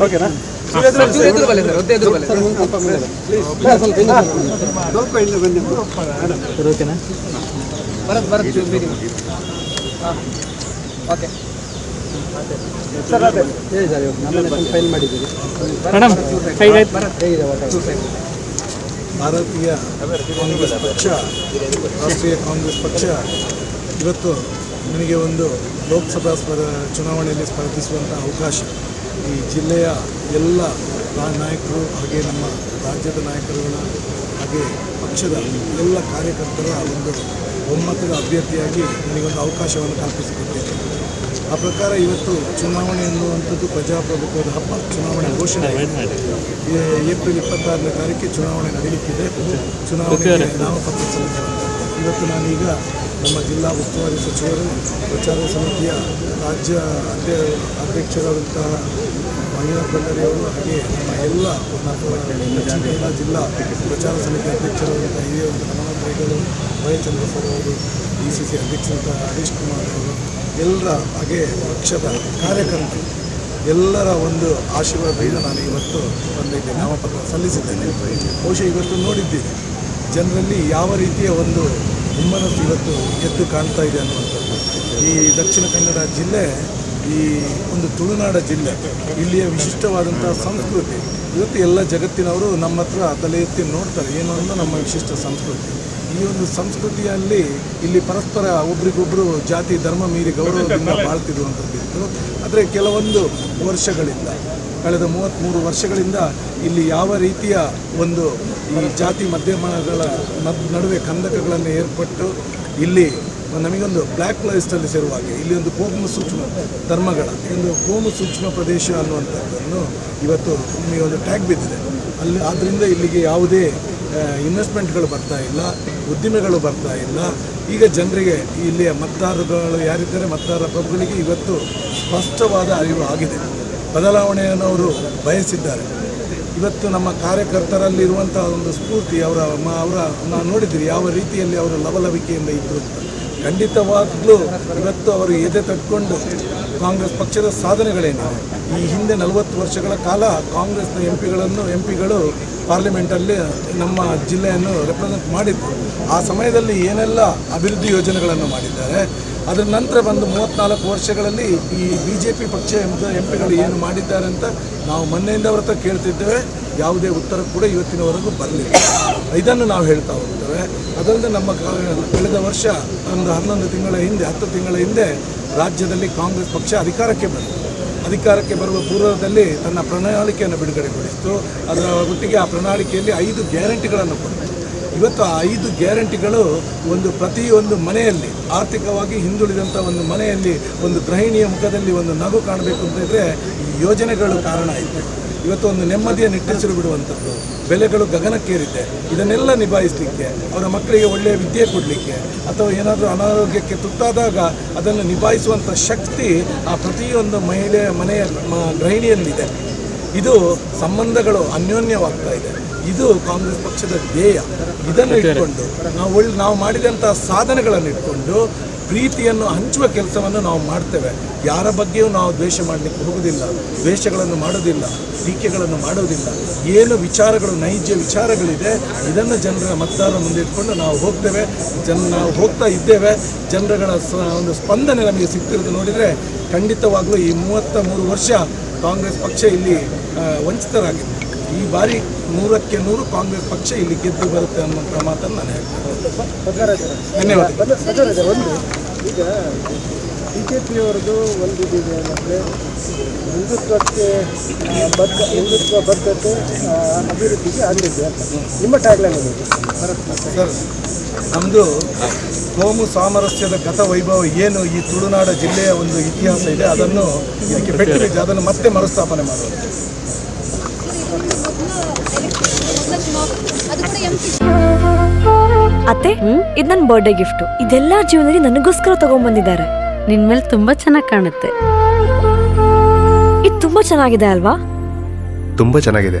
ಓಕೆನಾ? ಓಕೆನಾ? ಬರತ್ ಬರತ್ ಹಾಂ ಓಕೆ. ಸರ್ ಅದೇ. ಹೇಳಿ ಸರ್ ಇವತ್ತು ನಮ್ಮನೆ ಸ್ವಲ್ಪ ಫೈಲ್ ಮಾಡಿದ್ದೀವಿ ಮೇಡಮ್ ಹೇಗಿದೆ ವಾತಾವರಣ ಭಾರತೀಯ ಕಾಂಗ್ರೆಸ್ ಪಕ್ಷ ರಾಷ್ಟ್ರೀಯ ಕಾಂಗ್ರೆಸ್ ಪಕ್ಷ ಇವತ್ತು ನನಗೆ ಒಂದು ಲೋಕಸಭಾ ಸ್ಪರ್ ಚುನಾವಣೆಯಲ್ಲಿ ಸ್ಪರ್ಧಿಸುವಂಥ ಅವಕಾಶ. ಈ ಜಿಲ್ಲೆಯ ಎಲ್ಲ ನಾಯಕರು ಹಾಗೆ ನಮ್ಮ ರಾಜ್ಯದ ನಾಯಕರುಗಳ ಹಾಗೆ ಪಕ್ಷದ ಎಲ್ಲ ಕಾರ್ಯಕರ್ತರ ಒಂದು ಒಮ್ಮತದ ಅಭ್ಯರ್ಥಿಯಾಗಿ ನನಗೊಂದು ಅವಕಾಶವನ್ನು ಕಲ್ಪಿಸಿಕೊಟ್ಟಿದೆ ಆ ಪ್ರಕಾರ ಇವತ್ತು ಚುನಾವಣೆ ಎನ್ನುವಂಥದ್ದು ಪ್ರಜಾಪ್ರಭುತ್ವದ ಹಬ್ಬ ಚುನಾವಣೆ ಘೋಷಣೆ. ಏಪ್ರಿಲ್ ಇಪ್ಪತ್ತಾರನೇ ತಾರೀಕಿಗೆ ಚುನಾವಣೆ ನಡೆಯುತ್ತಿದೆ ಚುನಾವಣೆಗೆ ನಾಮಪತ್ರ ಸಲ್ಲಿಸಲಾಗಿದೆ ಇವತ್ತು ನಾನೀಗ ನಮ್ಮ ಜಿಲ್ಲಾ ಉಸ್ತುವಾರಿ ಸಚಿವರು, ಪ್ರಚಾರ ಸಮಿತಿಯ ರಾಜ್ಯ ಅಧ್ಯ ಅಧ್ಯಕ್ಷರಾದಂತಹ ಮಹಿಳಾ ಭಂಡಾರಿ ಅವರು ಹಾಗೆ ನಮ್ಮ ಎಲ್ಲ ಎಲ್ಲ ಜಿಲ್ಲಾ ಪ್ರಚಾರ ಸಮಿತಿ ಅಧ್ಯಕ್ಷರಾದಂತಹ ಹಿರಿಯರು ಹನುಮಂತ ರೈಗಳು ವಯಚಂದ್ರ ಸರ್ ಅವರು, ಡಿ ಸಿ ಸಿ ಅಧ್ಯಕ್ಷರಂತಹ ಹರೀಶ್ ಕುಮಾರ್ ಅವರು, ಎಲ್ಲರ ಹಾಗೆ ಪಕ್ಷದ ಕಾರ್ಯಕರ್ತರು, ಎಲ್ಲರ ಒಂದು ಆಶೀರ್ವಾದದಿಂದ ನಾನು ಇವತ್ತು ಬಂದಿದ್ದೆ ನಾಮಪತ್ರ ಸಲ್ಲಿಸಿದ್ದೇನೆ. ಬಹುಶಃ ಇವತ್ತು ನೋಡಿದ್ದೀನಿ ಜನರಲ್ಲಿ ಯಾವ ರೀತಿಯ ಒಂದು ಹುಮ್ಮನಸ್ಸು ಇವತ್ತು ಎದ್ದು ಕಾಣ್ತಾ ಇದೆ ಅನ್ನುವಂಥದ್ದು. ಈ ದಕ್ಷಿಣ ಕನ್ನಡ ಜಿಲ್ಲೆ, ಈ ಒಂದು ತುಳುನಾಡ ಜಿಲ್ಲೆ, ಇಲ್ಲಿಯ ವಿಶಿಷ್ಟವಾದಂಥ ಸಂಸ್ಕೃತಿ. ಇವತ್ತು ಎಲ್ಲ ಜಗತ್ತಿನವರು ನಮ್ಮ ಹತ್ರ ತಲೆ ಎತ್ತಿ ನೋಡ್ತಾರೆ, ಏನು ಅನ್ನೋ ನಮ್ಮ ವಿಶಿಷ್ಟ ಸಂಸ್ಕೃತಿ. ಈ ಒಂದು ಸಂಸ್ಕೃತಿಯಲ್ಲಿ ಇಲ್ಲಿ ಪರಸ್ಪರ ಒಬ್ರಿಗೊಬ್ಬರು ಜಾತಿ, ಧರ್ಮ ಮೀರಿ ಗೌರವದಿಂದ ಬಾಳ್ತಿರುವಂಥದ್ದು ಆದರೆ ಕೆಲವೊಂದು ವರ್ಷಗಳಿಂದ ಕಳೆದ ಮೂವತ್ತ್ಮೂರು ವರ್ಷಗಳಿಂದ ಇಲ್ಲಿ ಯಾವ ರೀತಿಯ ಒಂದು ಈ ಜಾತಿ ಮಧ್ಯಮಗಳ ನಡುವೆ ಕಂದಕಗಳನ್ನು ಏರ್ಪಟ್ಟು ಇಲ್ಲಿ ನಮಗೊಂದು ಬ್ಲ್ಯಾಕ್ ಲಿಸ್ಟಲ್ಲಿ ಸೇರುವ ಹಾಗೆ ಇಲ್ಲಿ ಒಂದು ಕೋಮು ಸೂಕ್ಷ್ಮ ಧರ್ಮಗಳ, ಒಂದು ಕೋಮು ಸೂಕ್ಷ್ಮ ಪ್ರದೇಶ ಅನ್ನುವಂಥದ್ದನ್ನು ಇವತ್ತು ನಿಮಗೆ ಒಂದು ಟ್ಯಾಗ್ ಬಿದ್ದಿದೆ. ಅಲ್ಲಿ ಆದ್ದರಿಂದ ಇಲ್ಲಿಗೆ ಯಾವುದೇ ಇನ್ವೆಸ್ಟ್ಮೆಂಟ್ಗಳು ಬರ್ತಾ ಇಲ್ಲ, ಉದ್ದಿಮೆಗಳು ಬರ್ತಾ ಇಲ್ಲ. ಈಗ ಜನರಿಗೆ ಇಲ್ಲಿಯ ಮತದಾರರುಗಳು ಯಾರಿದ್ದಾರೆ, ಮತದಾರ ಪ್ರಭುಗಳಿಗೆ ಇವತ್ತು ಸ್ಪಷ್ಟವಾದ ಅರಿವು ಆಗಿದೆ. ಬದಲಾವಣೆಯನ್ನು ಅವರು ಬಯಸಿದ್ದಾರೆ. ಇವತ್ತು ನಮ್ಮ ಕಾರ್ಯಕರ್ತರಲ್ಲಿರುವಂಥ ಒಂದು ಸ್ಫೂರ್ತಿ ಅವರ ಅವರ ನಾವು ನೋಡಿದ್ದೀರಿ ಯಾವ ರೀತಿಯಲ್ಲಿ ಅವರು ಲವಲವಿಕೆಯಿಂದ ಇದ್ದರು ಅಂತ. ಖಂಡಿತವಾಗ್ಲೂ ಇವತ್ತು ಅವರು ಎದೆ ತಟ್ಕೊಂಡು ಕಾಂಗ್ರೆಸ್ ಪಕ್ಷದ ಸಾಧನೆಗಳೇನಿವೆ ಈ ಹಿಂದೆ ನಲವತ್ತು ವರ್ಷಗಳ ಕಾಲ ಕಾಂಗ್ರೆಸ್ನ ಎಂ ಪಿಗಳನ್ನು ಎಂ ಪಿಗಳು ಪಾರ್ಲಿಮೆಂಟಲ್ಲಿ ನಮ್ಮ ಜಿಲ್ಲೆಯನ್ನು ರೆಪ್ರೆಸೆಂಟ್ ಮಾಡಿದ್ದರು ಆ ಸಮಯದಲ್ಲಿ ಏನೆಲ್ಲ ಅಭಿವೃದ್ಧಿ ಯೋಜನೆಗಳನ್ನು ಮಾಡಿದ್ದಾರೆ ಅದರ ನಂತರ ಬಂದು ಮೂವತ್ತ್ನಾಲ್ಕು ವರ್ಷಗಳಲ್ಲಿ ಈ ಬಿ ಜೆ ಪಿ ಪಕ್ಷ ಎಂ ಪಿಗಳು ಏನು ಮಾಡಿದ್ದಾರೆ ಅಂತ ನಾವು ಮೊನ್ನೆಯಿಂದ ಅವ್ರ ಕೇಳ್ತಿದ್ದೇವೆ. ಯಾವುದೇ ಉತ್ತರ ಕೂಡ ಇವತ್ತಿನವರೆಗೂ ಬರಲಿಲ್ಲ. ಇದನ್ನು ನಾವು ಹೇಳ್ತಾ ಹೋಗ್ತೇವೆ. ಅದಲ್ಲದೆ ನಮ್ಮ ಕಳೆದ ವರ್ಷ ಒಂದು ಹನ್ನೊಂದು ತಿಂಗಳ ಹಿಂದೆ, ಹತ್ತು ತಿಂಗಳ ಹಿಂದೆ ರಾಜ್ಯದಲ್ಲಿ ಕಾಂಗ್ರೆಸ್ ಪಕ್ಷ ಅಧಿಕಾರಕ್ಕೆ ಬಂತು. ಅಧಿಕಾರಕ್ಕೆ ಬರುವ ಪೂರ್ವದಲ್ಲಿ ತನ್ನ ಪ್ರಣಾಳಿಕೆಯನ್ನು ಬಿಡುಗಡೆಗೊಳಿಸಿತು. ಅದರ ಒಟ್ಟಿಗೆ ಆ ಪ್ರಣಾಳಿಕೆಯಲ್ಲಿ ಐದು ಗ್ಯಾರಂಟಿಗಳನ್ನು ಕೊಟ್ಟಿತು ಇವತ್ತು ಆ ಐದು ಗ್ಯಾರಂಟಿಗಳು ಒಂದು ಪ್ರತಿಯೊಂದು ಮನೆಯಲ್ಲಿ, ಆರ್ಥಿಕವಾಗಿ ಹಿಂದುಳಿದಂಥ ಒಂದು ಮನೆಯಲ್ಲಿ, ಒಂದು ಗೃಹಿಣಿಯ ಮುಖದಲ್ಲಿ ಒಂದು ನಗು ಕಾಣಬೇಕು ಅಂತ ಇದ್ದರೆ ಈ ಯೋಜನೆಗಳು ಕಾರಣ ಆಯಿತು. ಇವತ್ತು ಒಂದು ನೆಮ್ಮದಿಯ ನಿಟ್ಟುಸಿರು ಬಿಡುವಂಥದ್ದು. ಬೆಲೆಗಳು ಗಗನಕ್ಕೇರಿದೆ. ಇದನ್ನೆಲ್ಲ ನಿಭಾಯಿಸಲಿಕ್ಕೆ, ಅವರ ಮಕ್ಕಳಿಗೆ ಒಳ್ಳೆಯ ವಿದ್ಯೆ ಕೊಡಲಿಕ್ಕೆ, ಅಥವಾ ಏನಾದರೂ ಅನಾರೋಗ್ಯಕ್ಕೆ ತುತ್ತಾದಾಗ ಅದನ್ನು ನಿಭಾಯಿಸುವಂಥ ಶಕ್ತಿ ಆ ಪ್ರತಿಯೊಂದು ಮಹಿಳೆಯ ಮನೆಯ ಗೃಹಿಣಿಯಲ್ಲಿದೆ. ಇದು ಸಂಬಂಧಗಳು ಅನ್ಯೋನ್ಯವಾಗ್ತಾ ಇದೆ. ಇದು ಕಾಂಗ್ರೆಸ್ ಪಕ್ಷದ ಧ್ಯೇಯ. ಇದನ್ನು ಇಟ್ಕೊಂಡು ನಾವು ಒಳ್ಳೆ ನಾವು ಮಾಡಿದಂಥ ಸಾಧನೆಗಳನ್ನು ಇಟ್ಕೊಂಡು ಪ್ರೀತಿಯನ್ನು ಹಂಚುವ ಕೆಲಸವನ್ನು ನಾವು ಮಾಡ್ತೇವೆ. ಯಾರ ಬಗ್ಗೆಯೂ ನಾವು ದ್ವೇಷ ಮಾಡಲಿಕ್ಕೆ ಹೋಗುವುದಿಲ್ಲ ದ್ವೇಷಗಳನ್ನು ಮಾಡೋದಿಲ್ಲ ಟೀಕೆಗಳನ್ನು ಮಾಡೋದಿಲ್ಲ ಏನು ವಿಚಾರಗಳು ನೈಜ ವಿಚಾರಗಳಿದೆ ಇದನ್ನು ಜನರ ಮತದಾರರ ಮುಂದೆ ಇಟ್ಕೊಂಡು ನಾವು ಹೋಗ್ತೇವೆ. ಜನ ನಾವು ಹೋಗ್ತಾ ಇದ್ದೇವೆ. ಜನರುಗಳ ಸ ಒಂದು ಸ್ಪಂದನೆ ನಮಗೆ ಸಿಗ್ತಿರೋದು ನೋಡಿದರೆ ಖಂಡಿತವಾಗಲೂ ಈ ಮೂವತ್ತ ಮೂರು ವರ್ಷ ಕಾಂಗ್ರೆಸ್ ಪಕ್ಷ ಇಲ್ಲಿ ವಂಚಿತರಾಗಿದೆ. ಈ ಬಾರಿ ನೂರಕ್ಕೆ ನೂರು ಕಾಂಗ್ರೆಸ್ ಪಕ್ಷ ಇಲ್ಲಿ ಗೆದ್ದು ಬರುತ್ತೆ ಅನ್ನುವಂಥ ಮಾತನ್ನು ನಾನು ಹೇಳ್ತೇನೆ. ಧನ್ಯವಾದ ಒಂದು ಈಗ ಬಿ ಜೆ ಪಿಯವರದು ಒಂದು ಇದಿದೆ ಏನಂದರೆ ಹಿಂದುತ್ವಕ್ಕೆ ಬದ್ಧ ಹಿಂದುತ್ವ ಬದ್ಧತೆ ಅಭಿವೃದ್ಧಿಗೆ ಆಗಲಿದೆ ಅಂತ. ನಿಮ್ಮ ಟ್ಯಾಗ್ಲೈನ್ ಸರ್ ನಮ್ಮದು ಕೋಮು ಸಾಮರಸ್ಯದ ಗತ ವೈಭವ ಏನು ಈ ತುಳುನಾಡ ಜಿಲ್ಲೆಯ ಒಂದು ಇತಿಹಾಸ ಇದೆ ಅದನ್ನು ಇದಕ್ಕೆ ಬೆಟ್ಟಿ ಅದನ್ನು ಮತ್ತೆ ಮರುಸ್ಥಾಪನೆ ಮಾಡೋದು ಅದು ಕೂಡ ಎಂ ಅತ್ತೆ ಇದು ನನ್ನ ಬರ್ಡೇ ಗಿಫ್ಟ್ ಇದೆಲ್ಲ ಜೀವನದಲ್ಲಿ ನನಗೋಸ್ಕರ ತಗೊಂಡ್ಬಂದಿದ್ದಾರೆ. ನಿನ್ ಮೇಲೆ ತುಂಬಾ ಚೆನ್ನಾಗಿ ಕಾಣುತ್ತೆ. ಇದು ತುಂಬಾ ಚೆನ್ನಾಗಿದೆ ಅಲ್ವಾ? ತುಂಬಾ ಚೆನ್ನಾಗಿದೆ.